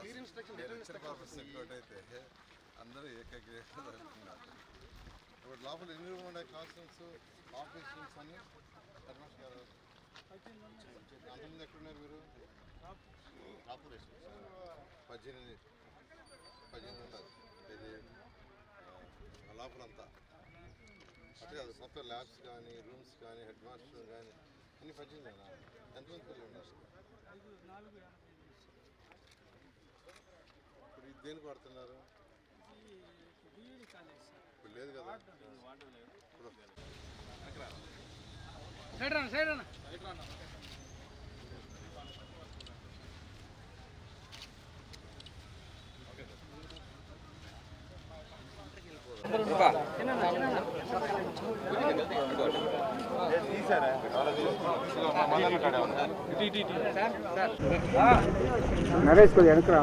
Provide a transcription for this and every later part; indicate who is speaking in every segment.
Speaker 1: అయితే అందరూ జరుగుతున్నారు ఇప్పుడు లోపల ఎన్ని రూమ్ ఉన్నాయి? క్లాస్ రూమ్స్ ఆఫీస్ రూమ్స్ అని ధర్మేష్ గారు. అంతమంది ఎక్కడున్నారు మీరు? పద్దెనిమిది పద్దెనిమిది ఉన్నారు ఇది లోపలంతా. అంటే కాదు మొత్తం ల్యాబ్స్ కానీ రూమ్స్ కానీ హెడ్ మాస్టర్ కానీ అన్ని పద్దెనిమిది ఎంతమంది పిల్లలు ఉన్నారు? దేనికి వాడుతున్నారు? ఇప్పుడు లేదు కదా. ఇప్పుడు
Speaker 2: సైడ్ రా సైడ్ రా
Speaker 3: నరేష్ కొద్దిగా వెనకరా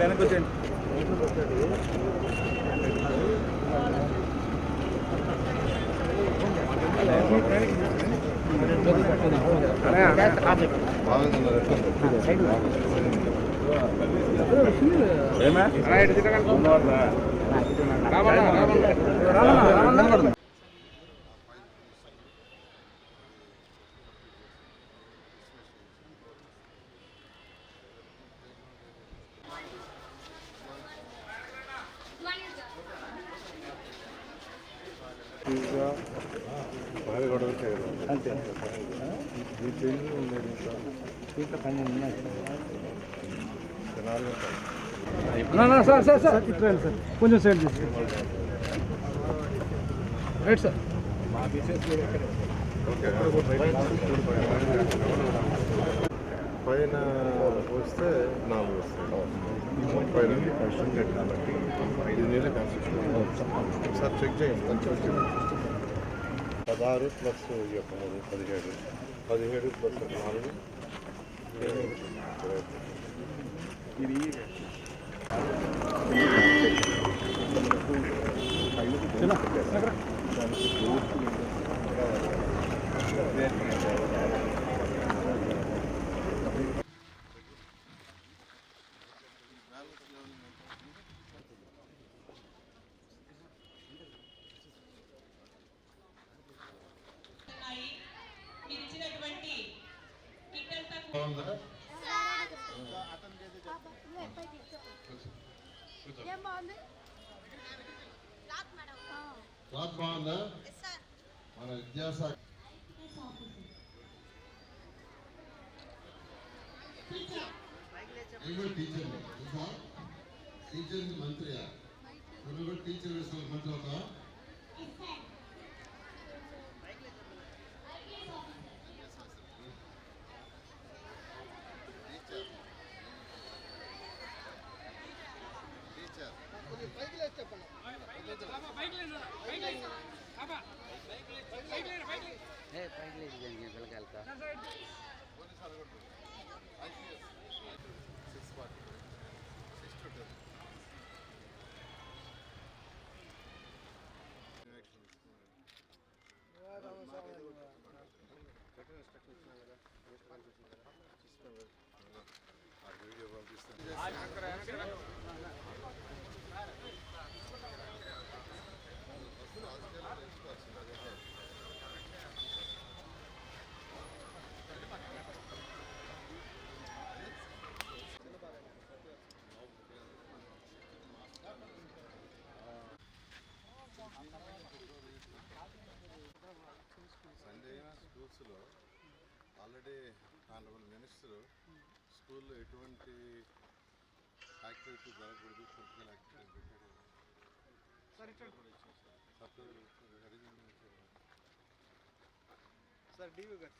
Speaker 3: వెనక్కి వచ్చేయండి
Speaker 1: బాగుందన్నారు బాగా
Speaker 3: సార్ సార్ సార్ ఇట్లా సార్ కొంచెం సైడ్ చేసి రైట్ సార్
Speaker 1: పైన వస్తే నాలుగు వస్తాయి పైన కన్స్ట్రక్టెడ్ కాబట్టి ఐదు నెలలు కన్స్ట్రక్షన్ సార్ చెక్ చేయండి కొంచెం పదహారు ప్లస్ ఈ యొక్క మూడు పదిహేడు. పదిహేడు ప్లస్ నాలుగు. ఇది
Speaker 4: ఉన్నాయి
Speaker 5: ఏం బాగుంది
Speaker 1: క్లాత్ బాగుందా మన విద్యాశాఖ నేను కూడా టీచర్ తెలుసా టీచర్ మంత్రియా నువ్వు కూడా టీచర్ వేసిన మంత్రి అవుతా స్కూల్స్లో ఆల్రెడీ ఆనరబుల్ మినిస్టర్ స్కూల్లో ఎటువంటి యాక్టివిటీ జరగకూడదు యాక్టివిటీ పెట్టాడు
Speaker 3: సార్ డివి గారు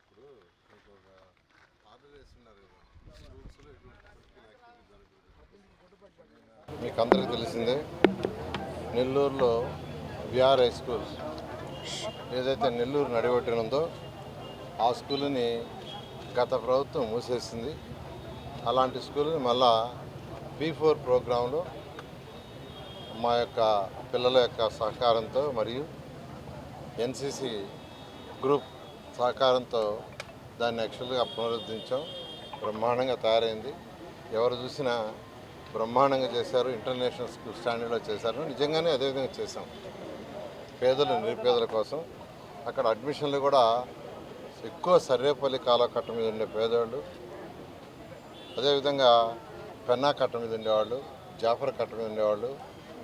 Speaker 1: ఇప్పుడు మీకు ఒక ఆర్డర్ వేస్తున్నారు కదా స్కూల్స్లో ఎటువంటి ఫిజికల్ యాక్టివిటీ జరగకూడదు మీకు అందరికీ తెలిసిందే నెల్లూరులో విఆర్ హై స్కూల్ ఏదైతే నెల్లూరు నడిగొట్టినుందో ఆ స్కూల్ని గత ప్రభుత్వం మూసేసింది అలాంటి స్కూల్ని మళ్ళా బీ ఫోర్ ప్రోగ్రాంలో మా యొక్క పిల్లల యొక్క సహకారంతో మరియు ఎన్సిసి గ్రూప్ సహకారంతో దాన్ని యాక్చువల్గా పునరుద్ధరించాం. బ్రహ్మాండంగా తయారైంది. ఎవరు చూసినా బ్రహ్మాండంగా చేశారు. ఇంటర్నేషనల్ స్కూల్ స్టాండర్డ్లో చేశారు. నిజంగానే అదేవిధంగా చేశాం. పేదలు నిరుపేదల కోసం. అక్కడ అడ్మిషన్లు కూడా ఎక్కువ సర్వేపల్లి కాలకట్ట మీద ఉండే పేదవాళ్ళు అదేవిధంగా పెన్నా కట్ట మీద ఉండేవాళ్ళు జాఫర్ కట్ట మీద ఉండేవాళ్ళు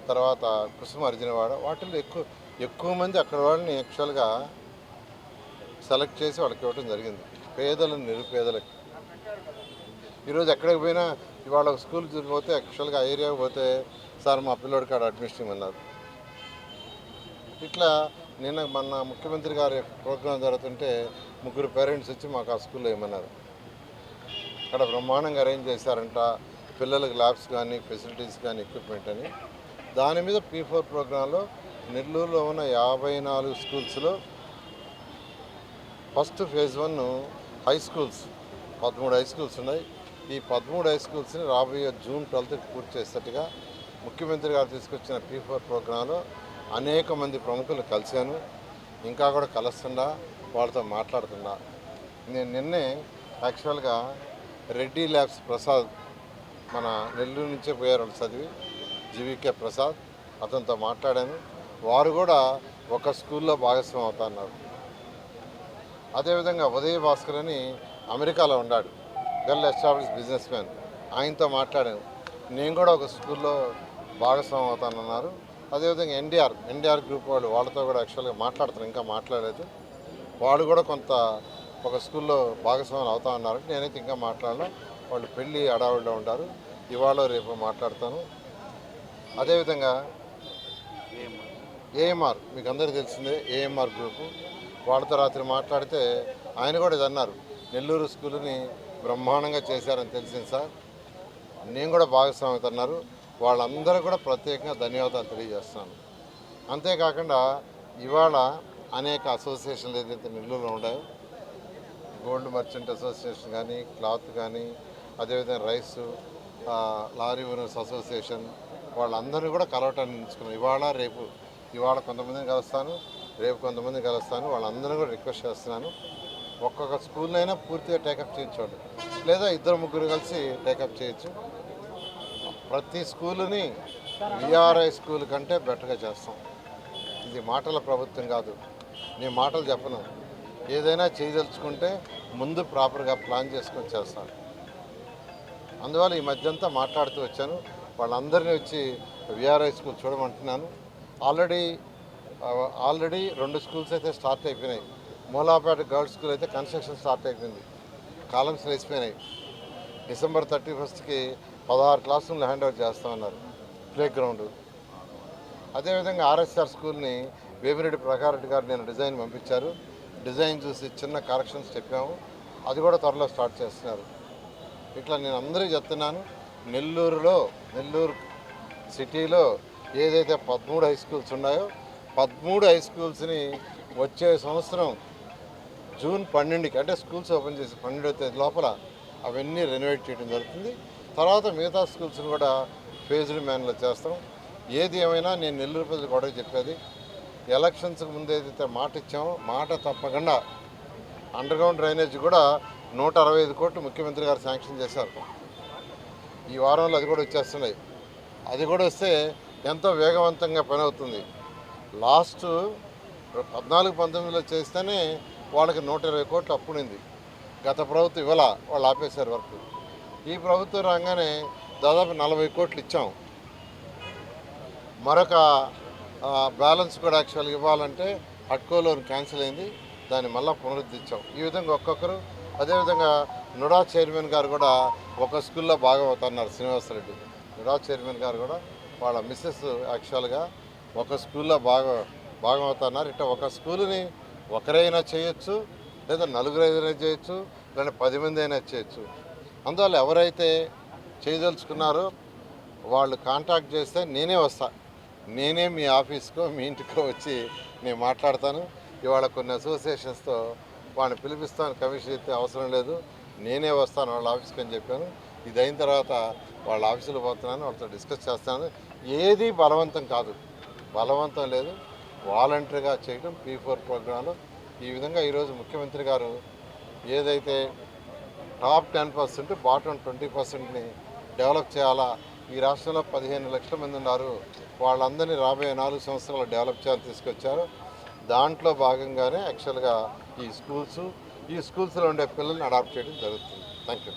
Speaker 1: తర్వాత కుసుమ అర్జునవాడ వాటిల్లో ఎక్కువ ఎక్కువ మంది అక్కడ వాళ్ళని యాక్చువల్గా సెలెక్ట్ చేసి వాళ్ళకి ఇవ్వడం జరిగింది. పేదలు నిరుపేదలకి. ఈరోజు ఎక్కడికి పోయినా ఇవాళ ఒక స్కూల్ పోతే యాక్చువల్గా ఆ ఏరియాకి పోతే సార్ మా పిల్లోడి కాడ అడ్మిషన్ ఉన్నారు ఇట్లా నిన్న మన ముఖ్యమంత్రి గారి ప్రోగ్రాం జరుగుతుంటే ముగ్గురు పేరెంట్స్ వచ్చి మాకు ఆ స్కూల్లో ఏమన్నారు అక్కడ బ్రహ్మాండంగా అరేంజ్ చేశారంట. పిల్లలకు ల్యాబ్స్ కానీ ఫెసిలిటీస్ కానీ ఎక్విప్మెంట్ అని. దాని మీద పీ ఫోర్ ప్రోగ్రాంలో నెల్లూరులో ఉన్న యాభై నాలుగు స్కూల్స్లో first phase one high schools పదమూడు హై స్కూల్స్ ఉన్నాయి. ఈ పదమూడు హై స్కూల్స్ని రాబోయే జూన్ ట్వెల్త్కి పూర్తి చేసేట్టుగా ముఖ్యమంత్రి గారు తీసుకొచ్చిన పీ ఫోర్ ప్రోగ్రాంలో అనేక మంది ప్రముఖులు కలిశాను. ఇంకా కూడా కలుస్తుండా వాళ్ళతో మాట్లాడుతున్నా. నేను నిన్నే యాక్చువల్గా రెడ్డి ల్యాబ్స్ ప్రసాద్ మన నెల్లూరు నుంచే పోయారు చదివి జీవికే ప్రసాద్. అతనితో మాట్లాడాను. వారు కూడా ఒక స్కూల్లో భాగస్వామి అవుతున్నారు. అదేవిధంగా ఉదయ భాస్కర్ అని అమెరికాలో ఉన్నాడు. Well establish businessman. ఆయనతో మాట్లాడాను. నేను కూడా ఒక స్కూల్లో భాగస్వామి అవుతానన్నారు. అదేవిధంగా ఎన్డీఆర్ ఎన్డీఆర్ గ్రూప్ వాళ్ళు వాళ్ళతో కూడా యాక్చువల్గా మాట్లాడుతాను ఇంకా మాట్లాడలేదు. వాళ్ళు కూడా కొంత ఒక స్కూల్లో భాగస్వాములు అవుతా ఉన్నారు నేనైతే ఇంకా మాట్లాడలేదు వాళ్ళు పెళ్ళి అడావిడిలో ఉంటారు. ఇవాళ రేపు మాట్లాడతాను. అదేవిధంగా ఏఎంఆర్ మీకు అందరికీ తెలిసిందే ఏఎంఆర్ గ్రూపు. వాళ్ళతో రాత్రి మాట్లాడితే ఆయన కూడా ఇది అన్నారు. నెల్లూరు స్కూల్ని బ్రహ్మాండంగా చేశారని తెలిసింది సార్. నేను కూడా భాగస్వామ్యత అన్నారు. వాళ్ళందరూ కూడా ప్రత్యేకంగా ధన్యవాదాలు తెలియజేస్తున్నాను. అంతేకాకుండా ఇవాళ అనేక అసోసియేషన్లు ఏదైతే నెల్లూరులో ఉన్నాయో గోల్డ్ మర్చెంట్ అసోసియేషన్ కానీ క్లాత్ కానీ అదేవిధంగా రైస్ లారీ ఓనర్స్ అసోసియేషన్ వాళ్ళందరినీ కూడా కలవటాన్ని ఎంచుకున్నాను ఇవాళ రేపు ఇవాళ కొంతమందిని కలుస్తాను రేపు కొంతమందిని కలుస్తాను వాళ్ళందరినీ కూడా రిక్వెస్ట్ చేస్తున్నాను. ఒక్కొక్క స్కూల్నైనా పూర్తిగా టేకప్ చేయించండి. లేదా ఇద్దరు ముగ్గురు కలిసి టేకప్ చేయొచ్చు. ప్రతి స్కూలుని విఆర్ఐ స్కూల్ కంటే బెటర్గా చేస్తాం. ఇది మాటల ప్రభుత్వం కాదు. నేను మాటలు చెప్పను. ఏదైనా చేయదలుచుకుంటే ముందు ప్రాపర్గా ప్లాన్ చేసుకొని చేస్తాను. అందువల్ల ఈ మధ్యంతా మాట్లాడుతూ వచ్చాను. వాళ్ళందరినీ వచ్చి విఆర్ఐ స్కూల్ చూడమంటున్నాను. ఆల్రెడీ ఆల్రెడీ రెండు స్కూల్స్ అయితే స్టార్ట్ అయిపోయినాయి. మూలాపేట గర్ల్స్ స్కూల్ అయితే కన్స్ట్రక్షన్ స్టార్ట్ అయిపోయింది. కాలమ్స్ వేసిపోయినాయి డిసెంబర్ థర్టీ ఫస్ట్కి పదహారు క్లాస్ రూమ్లు హ్యాండ్ ఓవర్ చేస్తామన్నారు. Play ground. అదేవిధంగా ఆర్ఎస్ఆర్ స్కూల్ని వేమిరెడ్డి ప్రకారెడ్డి గారు నేను డిజైన్ పంపించారు. డిజైన్ చూసి చిన్న కరెక్షన్స్ చెప్పాము. అది కూడా త్వరలో స్టార్ట్ చేస్తున్నారు. ఇట్లా నేను అందరికీ చెప్తున్నాను నెల్లూరులో నెల్లూరు సిటీలో ఏదైతే పదమూడు హై స్కూల్స్ ఉన్నాయో పదమూడు హై స్కూల్స్ని వచ్చే సంవత్సరం జూన్ పన్నెండుకి అంటే స్కూల్స్ ఓపెన్ చేసి పన్నెండో తేదీ లోపల అవన్నీ రెనోవేట్ చేయడం జరుగుతుంది. తర్వాత మిగతా స్కూల్స్ని కూడా ఫేజ్డ్ మ్యాన్లో చేస్తాం. ఏది ఏమైనా నేను నెల్లూరు ప్రజలకు కూడా చెప్పేది ఎలక్షన్స్కి ముందు ఏదైతే మాట ఇచ్చామో మాట తప్పకుండా అండర్గ్రౌండ్ డ్రైనేజ్ కూడా నూట అరవై ఐదు కోట్లు ముఖ్యమంత్రి గారు శాంక్షన్ చేశారు. ఈ వారంలో అది కూడా వచ్చేస్తున్నాయి. అది కూడా వస్తే ఎంతో వేగవంతంగా పని అవుతుంది. లాస్ట్ పద్నాలుగు పంతొమ్మిదిలో చేస్తేనే వాళ్ళకి నూట ఇరవై కోట్లు అప్పునింది. గత ప్రభుత్వం ఇవ్వాల వాళ్ళు ఆపేశారు వర్క్. ఈ ప్రభుత్వం రాగానే దాదాపు నలభై కోట్లు ఇచ్చాం. మరొక బ్యాలెన్స్ కూడా యాక్చువల్గా ఇవ్వాలంటే అట్కో లోన్ క్యాన్సిల్ అయింది. దాన్ని మళ్ళీ పునరుద్ధరించాం. ఈ విధంగా ఒక్కొక్కరు అదేవిధంగా నుడా చైర్మన్ గారు కూడా ఒక స్కూల్లో భాగం అవుతున్నారు శ్రీనివాసరెడ్డి. నుడా చైర్మన్ గారు కూడా వాళ్ళ మిస్సెస్ యాక్చువల్గా ఒక స్కూల్లో బాగా భాగం అవుతున్నారు. ఇట్లా ఒక స్కూల్ని ఒకరైనా చేయొచ్చు లేదా నలుగురు అయినా చేయొచ్చు లేదా పది మంది అయినా చేయొచ్చు. అందువల్ల ఎవరైతే చేయదలుచుకున్నారో వాళ్ళు కాంటాక్ట్ చేస్తే నేనే వస్తా. నేనే మీ ఆఫీస్కో మీ ఇంటికో వచ్చి నేను మాట్లాడతాను. ఇవాళ కొన్ని అసోసియేషన్స్తో వాళ్ళని పిలిపిస్తాను కమిషన్ అయితే అవసరం లేదు. నేనే వస్తాను వాళ్ళ ఆఫీస్కి అని చెప్పాను. ఇది అయిన తర్వాత వాళ్ళ ఆఫీసులో పోతున్నాను వాళ్ళతో డిస్కస్ చేస్తాను. ఏది బలవంతం కాదు. బలవంతం లేదు. వాలంటరీగా చేయడం పీ ఫోర్ ప్రోగ్రాంలో ఈ విధంగా ఈరోజు ముఖ్యమంత్రి గారు ఏదైతే top ten percent bottom twenty పర్సెంట్ని develop చేయాలా ఈ రాష్ట్రంలో పదిహేను లక్షల మంది ఉన్నారు. వాళ్ళందరినీ రాబోయే నాలుగు సంవత్సరాలు డెవలప్ చేయాలని తీసుకొచ్చారు. దాంట్లో భాగంగానే యాక్చువల్గా ఈ స్కూల్స్ ఈ స్కూల్స్లో ఉండే పిల్లల్ని అడాప్ట్ చేయడం జరుగుతుంది. Thank you